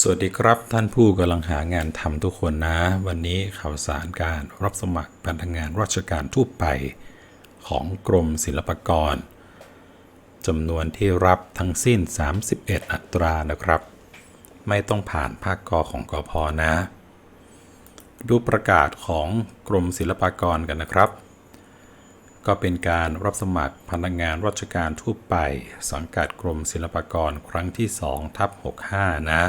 สวัสดีครับท่านผู้กำลังหางานทำทุกคนนะ วันนี้ข่าวสารการรับสมัครพนักงานราชการทั่วไป ของกรมศิลปากรจำนวนที่รับทั้งสิ้น 31 อัตรานะครับ ไม่ต้องผ่านภาคกอของกอพอนะ ดูประกาศของกรมศิลปากรกันนะครับ ก็เป็นการรับสมัครพนักงานราชการทั่วไป สังกัดกรมศิลปากรครั้งที่2ทับ65 นะ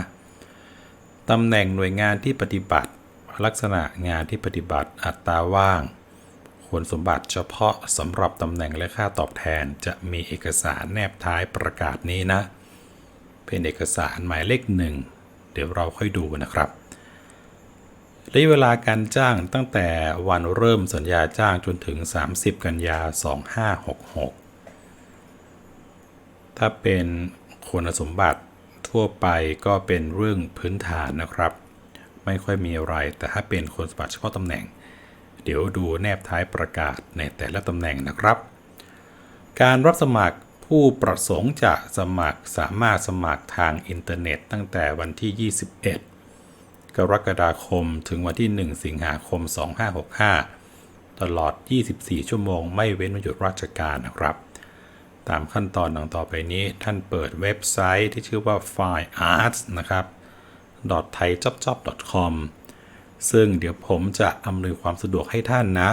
ตำแหน่งหน่วยงานที่ปฏิบัติ ลักษณะงานที่ปฏิบัติอัตราว่างคุณสมบัติเฉพาะสำหรับตำแหน่งและค่าตอบแทนจะมีเอกสารแนบท้ายประกาศนี้นะ เป็นเอกสารหมายเลขหนึ่งเดี๋ยวเราค่อยดูนะครับระยะเวลาการจ้างตั้งแต่วันเริ่มสัญญาจ้างจนถึง 30 กันยา 2566 ถ้าเป็นคุณสมบัติ ทั่วไปก็เป็นเรื่องพื้นฐานนะครับ ไม่ค่อยมีอะไรแต่ถ้าเป็นคุณสมบัติเฉพาะตำแหน่ง เดี๋ยวดูแนบท้ายประกาศในแต่ละตำแหน่งนะครับ การรับสมัครผู้ประสงค์จะสมัครสามารถสมัครทางอินเทอร์เน็ต ตั้งแต่วันที่ 21 กรกฎาคมถึงวันที่ 1 สิงหาคม 2565 ตลอด 24 ชั่วโมงไม่เว้นวันหยุดราชการนะครับ ตามขั้นตอนดังต่อไปนี้ ท่านเปิดเว็บไซต์ที่ชื่อว่า file arts นะครับ .thaijobjob.com ซึ่งเดี๋ยวผมจะอำนวยความสะดวกให้ท่านนะ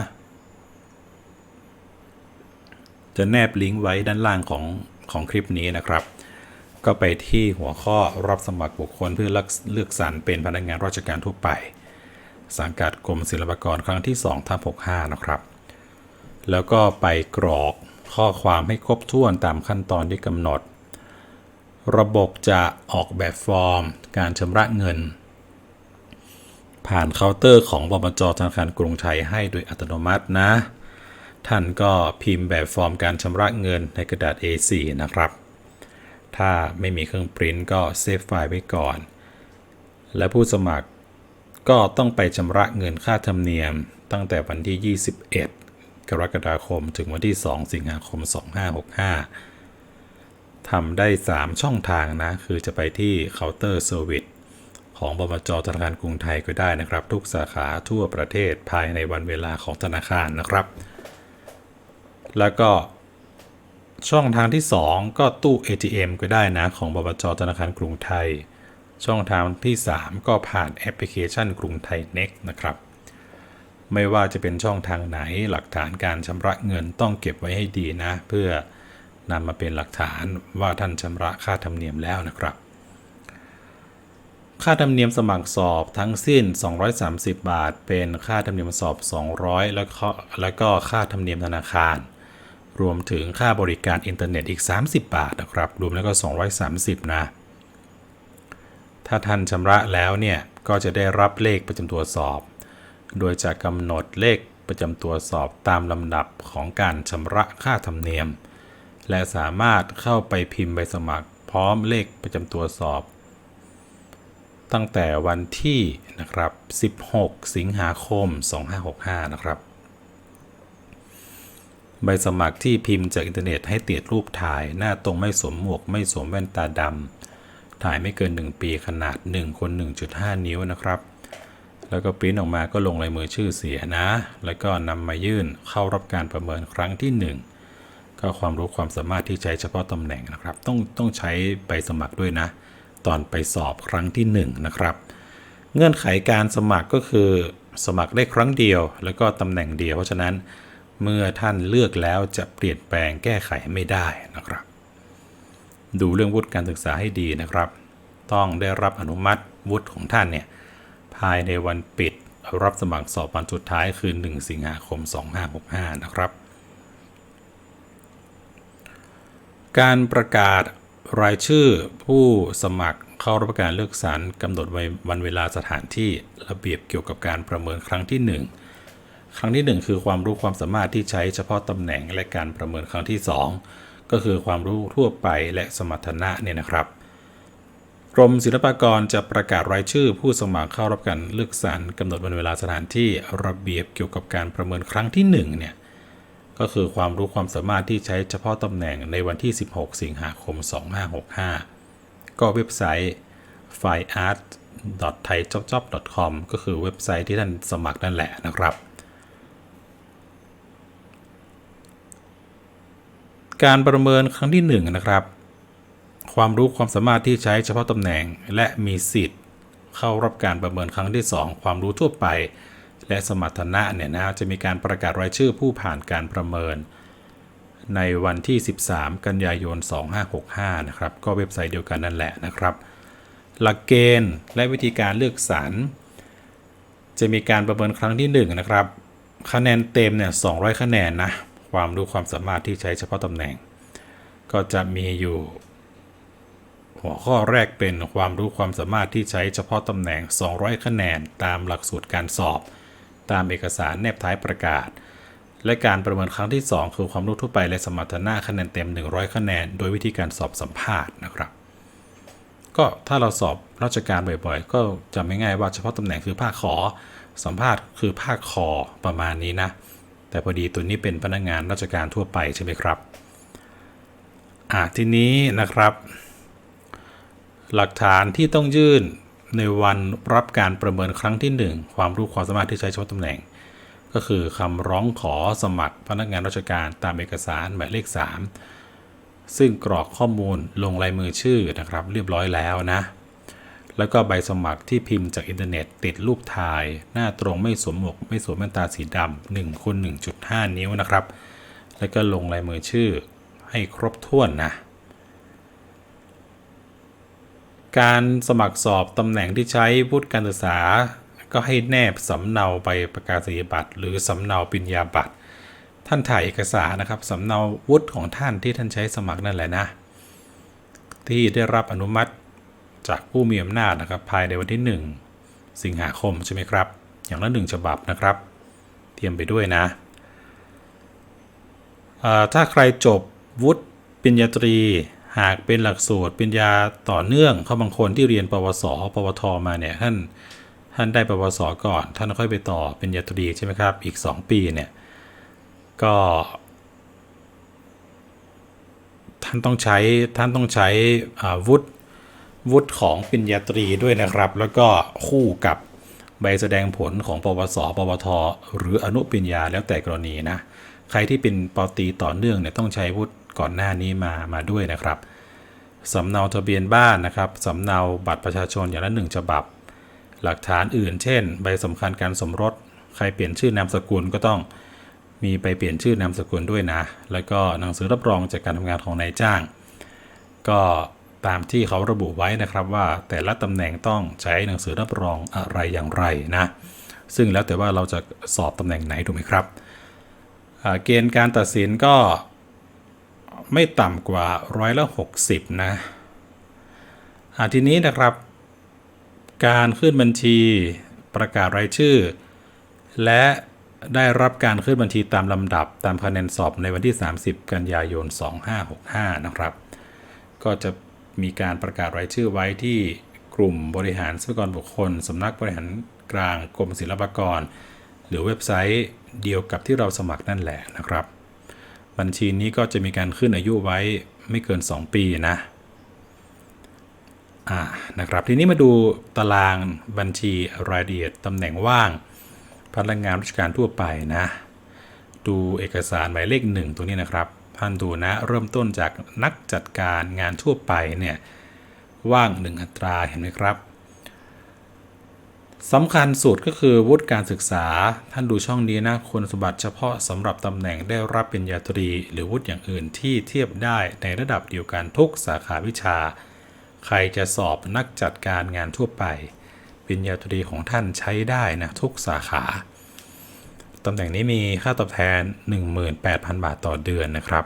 จะแนบลิงก์ไว้ด้านล่างของของคลิปนี้นะครับ ก็ไปที่หัวข้อรับสมัครบุคคลเพื่อเลือกสรรเป็นพนักงานราชการทั่วไป สังกัดกรมศิลปากรครั้งที่2ทับ65 นะครับ แล้วก็ไปกรอก ข้อความให้ครบถ้วนตามขั้นตอนที่กำหนด ระบบจะออกแบบฟอร์ม การชำระเงิน ผ่านเคาน์เตอร์ของบมจธนาคารกรุงไทยให้โดยอัตโนมัตินะ ท่านก็พิมพ์แบบฟอร์มการชำระเงินในกระดาษ A4 นะครับ ถ้าไม่มีเครื่องปริ้นก็เซฟไฟล์ไว้ก่อน และผู้สมัครก็ต้องไปชำระเงินค่าธรรมเนียมตั้งแต่วันที่ 21 กรกฎาคม ถึงวันที่ 2 สิงหาคม 2565ทำได้ 3 ช่องทางนะ คือจะไปที่เคาน์เตอร์เซอร์วิสของบมจธนาคารกรุงไทยก็ได้นะครับ ทุกสาขาทั่วประเทศภายในวันเวลาของธนาคารนะครับ แล้วก็ช่องทางที่ 2 ก็ตู้ ATM ก็ได้นะ ของบมจธนาคารกรุงไทย ช่องทางที่ 3 ก็ผ่านแอปพลิเคชันกรุงไทย Next นะครับ ไม่ว่าจะเป็นช่องทางไหนหลักฐานการชำระเงินต้องเก็บไว้ให้ดีนะ เพื่อนำมาเป็นหลักฐานว่าท่านชำระค่าธรรมเนียมแล้วนะครับ ค่าธรรมเนียมสมัครสอบทั้งสิ้น 230 บาท เป็นค่าธรรมเนียมสอบ 200 แล้วก็แล้วก็ค่าธรรมเนียมธนาคาร รวมถึงค่าบริการอินเทอร์เน็ตอีก 30 บาทนะครับ รวมแล้วก็ 230 นะ ถ้าท่านชำระแล้วเนี่ยก็จะได้รับเลขประจำตัวสอบ โดยจะกำหนดเลขประจำตัวสอบตามลำดับของการชำระค่าธรรมเนียม และสามารถเข้าไปพิมพ์ใบสมัครพร้อมเลขประจำตัวสอบ ตั้งแต่วันที่นะครับ 16 สิงหาคม 2565 นะครับ ใบสมัครที่พิมพ์จากอินเทอร์เน็ตให้ติดรูปถ่าย หน้าตรงไม่สวมหมวกไม่สวมแว่นตาดำถ่ายไม่เกิน 1 ปีขนาด 1 คน 1.5 นิ้วนะครับ แล้วก็ปริ้นออกมาก็ลงลายมือชื่อเสียนะ แล้วก็นำมายื่นเข้ารับการประเมินครั้งที่ 1 ก็ความรู้ความสามารถที่ใช้เฉพาะตำแหน่งนะครับ ต้องต้องใช้ใบสมัครด้วยนะ ตอนไปสอบครั้งที่ 1 นะครับ เงื่อนไขการสมัครก็คือสมัครได้ครั้งเดียว แล้วก็ตำแหน่งเดียว เพราะฉะนั้นเมื่อท่านเลือกแล้วจะเปลี่ยนแปลงแก้ไขไม่ได้นะครับ ดูเรื่องวุฒิการศึกษาให้ดีนะครับ ต้องได้รับอนุมัติวุฒิของท่านเนี่ย ภายในวันปิด รับสมัครสอบวันสุดท้ายคือ 1 สิงหาคม 2565 นะครับ การประกาศรายชื่อผู้สมัครเข้ารับการเลือกสรรกำหนดไว้วันเวลาสถานที่ระเบียบเกี่ยวกับการประเมินครั้งที่ 1ครั้งที่ 1 คือความรู้ความสามารถที่ใช้เฉพาะตำแหน่งและการประเมินครั้งที่ 2 ก็คือความรู้ทั่วไปและสมรรถนะเนี่ยนะครับ กรมศิลปากรจะประกาศรายชื่อผู้สมัครเข้ารับการเลือกสรรกำหนดวันเวลาสถานที่ระเบียบเกี่ยวกับการประเมินครั้งที่1เนี่ยก็คือความรู้ความสามารถที่ใช้เฉพาะตำแหน่งในวันที่ 16 สิงหาคม 2565 ก็เว็บไซต์ f i a r t t h a i j o b j o b c o m ก็คือเว็บไซต์ที่ท่านสมัครนั่นแหละนะครับ การประเมินครั้งที่ 1 นะครับ ความรู้ความสามารถที่ใช้เฉพาะตำแหน่ง และมีสิทธิ์ เข้ารับการประเมินครั้งที่ 2 ความรู้ทั่วไป และสมรรถนะเนี่ยนะจะมีการประกาศรายชื่อผู้ผ่านการประเมิน ในวันที่ 13 กันยายน 2565 นะครับ ก็เว็บไซต์เดียวกันนั่นแหละนะครับ หลักเกณฑ์และวิธีการเลือกสรรจะมีการประเมินครั้งที่ 1 นะครับ คะแนนเต็มเนี่ย200 คะแนนนะ ความรู้ความสามารถที่ใช้เฉพาะตำแหน่ง ก็จะมีอยู่ หัวข้อแรกเป็นความรู้ความสามารถที่ใช้เฉพาะตำแหน่ง 200 คะแนน ตามหลักสูตรการสอบ ตามเอกสารแนบท้ายประกาศ และการประเมินครั้งที่ 2 คือความรู้ทั่วไปและสมรรถนะคะแนนเต็ม 100 คะแนน โดยวิธีการสอบสัมภาษณ์นะครับ ก็ถ้าเราสอบราชการบ่อยๆ ก็จำไม่ง่ายว่าเฉพาะตำแหน่งคือภาคขอ สัมภาษณ์คือภาคคอประมาณนี้นะ แต่พอดีตัวนี้เป็นพนักงานราชการทั่วไปใช่ไหมครับอ่าทีนี้นะครับ หลักฐานที่ต้องยื่นในวันรับการประเมินครั้งที่ 1 ความรู้ความสามารถที่ใช้เฉพาะตำแหน่ง ก็คือคำร้องขอสมัครพนักงานราชการตามเอกสารหมายเลข 3 ซึ่งกรอกข้อมูลลงลายมือชื่อนะครับ เรียบร้อยแล้วนะ แล้วก็ใบสมัครที่พิมพ์จากอินเทอร์เน็ตติดรูปถ่าย หน้าตรงไม่สวมหมวกไม่สวมแว่นตาสีดำ1คูณ1.5 นิ้วนะครับ แล้วก็ลงลายมือชื่อให้ครบถ้วนนะ การสมัครสอบตำแหน่งที่ใช้วุฒิการศึกษา ก็ให้แนบสำเนาใบประกาศนียบัตร หรือสำเนาปริญญาบัตร ท่านถ่ายเอกสารนะครับสำเนาวุฒิของท่านที่ท่านใช้สมัครนั่นแหละนะ ที่ได้รับอนุมัติจากผู้มีอำนาจนะครับ ภายในวันที่ 1 สิงหาคมใช่ไหมครับ อย่างละหนึ่งฉบับนะครับ เตรียมไปด้วยนะถ้าใครจบวุฒิปริญญาตรี หากเป็นหลักสูตรปริญญาต่อเนื่องเขาบางคนที่เรียนปวส ปวทมาเนี่ยท่านท่านได้ปวสก่อน ท่านค่อยไปต่อปริญญาตรีใช่ไหมครับ อีก 2 ปีเนี่ยก็ ท่านต้องใช้ท่านต้องใช้วุฒิวุฒิของปริญญาตรีด้วยนะครับ แล้วก็คู่กับใบแสดงผลของปวส ปวท หรืออนุปริญญาแล้วแต่กรณีนะ ใครที่เป็นปตีต่อเนื่องเนี่ยต้องใช้วุฒิ ก่อนหน้านี้มามาด้วยนะครับสำเนาทะเบียนบ้านนะครับสำเนาบัตรประชาชนอย่างละหนึ่งฉบับ หลักฐานอื่น เช่น ใบสำคัญการสมรส ใครเปลี่ยนชื่อนามสกุลก็ต้องมีไปเปลี่ยนชื่อนามสกุลด้วยนะ แล้วก็หนังสือรับรองจากการทำงานของนายจ้าง ก็ตามที่เขาระบุไว้นะครับว่าแต่ละตำแหน่งต้องใช้หนังสือรับรองอะไรอย่างไรนะ ซึ่งแล้วแต่ว่าเราจะสอบตำแหน่งไหนถูกไหมครับ เกณฑ์การตัดสินก็ ไม่ต่ำกว่าร้อยละ60 นะอาทีนี้นะครับ การขึ้นบัญชีประกาศรายชื่อ และได้รับการขึ้นบัญชีตามลำดับตามคะแนนสอบในวันที่ 30 กันยายน 2565 นะครับ ก็จะมีการประกาศรายชื่อไว้ที่กลุ่มบริหารทรัพยากรบุคคลสำนักบริหารกลางกรมศิลปากร หรือเว็บไซต์เดียวกับที่เราสมัครนั่นแหละนะครับ บัญชีนี้ก็จะมีการขึ้นอายุไว้ไม่เกิน 2 ปีนะอ่านะครับทีนี้มาดูตารางบัญชีรายละเอียดตำแหน่งว่าง พนักงานราชการทั่วไปนะ ดูเอกสารหมายเลขหนึ่งตรงนี้นะครับท่านดูนะเริ่มต้นจากนักจัดการงานทั่วไปเนี่ยว่าง1อัตราเห็นไหมครับ สำคัญสุดก็คือวุฒิการศึกษา ท่านดูช่องนี้นะคุณสมบัติเฉพาะสำหรับตำแหน่งได้รับปริญญาตรี หรือวุฒิอย่างอื่นที่เทียบได้ในระดับเดียวกันทุกสาขาวิชา ใครจะสอบนักจัดการงานทั่วไปปริญญาตรีของท่านใช้ได้นะทุกสาขาตำแหน่งนี้มีค่าตอบแทน 18,000 บาทต่อเดือนนะครับ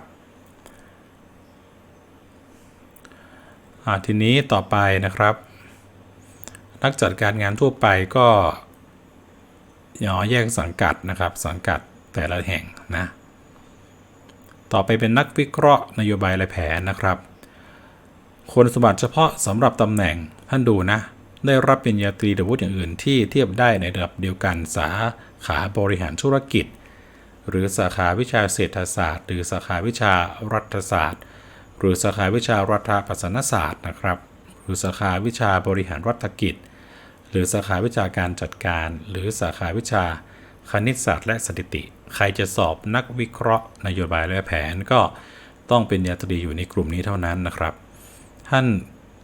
ทีนี้ต่อไปนะครับ นักจัดการงานทั่วไปก็ย่อแยกสังกัดนะครับ สังกัดแต่ละแห่งนะ ต่อไปเป็นนักวิเคราะห์นโยบายและแผนนะครับคุณสมบัติเฉพาะสำหรับตำแหน่งท่านดูนะ ได้รับปริญญาตรีหรือวุฒิอย่างอื่นที่เทียบได้ในระดับเดียวกันสาขาบริหารธุรกิจ หรือสาขาวิชาเศรษฐศาสตร์ หรือสาขาวิชารัฐศาสตร์ หรือสาขาวิชารัฐประศาสนศาสตร์นะครับ หรือสาขาวิชาบริหารรัฐกิจ หรือสาขาวิชาการจัดการ หรือสาขาวิชาคณิตศาสตร์และสถิติ ใครจะสอบนักวิเคราะห์ นโยบายและแผนก็ต้องเป็นยาตรีอยู่ในกลุ่มนี้เท่านั้นนะครับ ท่าน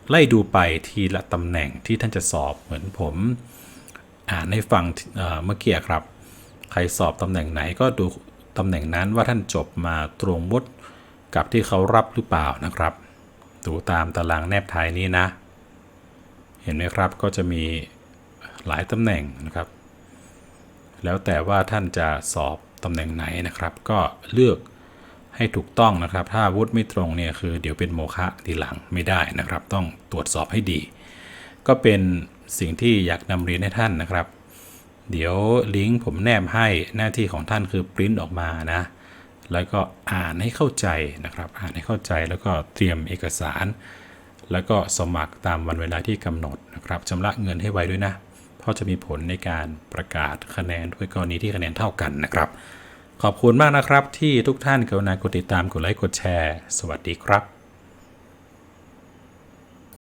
ไล่ดูไปทีละตำแหน่งที่ท่านจะสอบเหมือนผมอ่านให้ฟังเมื่อกี้ครับ ใครสอบตำแหน่งไหนก็ดูตำแหน่งนั้นว่าท่านจบมาตรงมุดกับที่เขารับหรือเปล่านะครับ ดูตามตารางแนบท้ายนี้นะ เห็นไหมครับก็จะมี หลายตำแหน่งนะครับ แล้วแต่ว่าท่านจะสอบตำแหน่งไหนนะครับ ก็เลือกให้ถูกต้องนะครับ ถ้าวุฒิไม่ตรงเนี่ยคือเดี๋ยวเป็นโมฆะทีหลังไม่ได้นะครับ ต้องตรวจสอบให้ดี ก็เป็นสิ่งที่อยากนำเรียนให้ท่านนะครับ เดี๋ยวลิงก์ผมแนบให้หน้าที่ของท่านคือปริ้นออกมานะ แล้วก็อ่านให้เข้าใจนะครับ อ่านให้เข้าใจแล้วก็เตรียมเอกสาร แล้วก็สมัครตามวันเวลาที่กำหนดนะครับชำระเงินให้ไวด้วยนะ เพราะจะมีผลในการประกาศคะแนนด้วยกรณีที่คะแนนเท่ากันนะครับ ขอบคุณมากนะครับที่ทุกท่านกรุณากดติดตามกดไลค์กดแชร์ สวัสดีครับ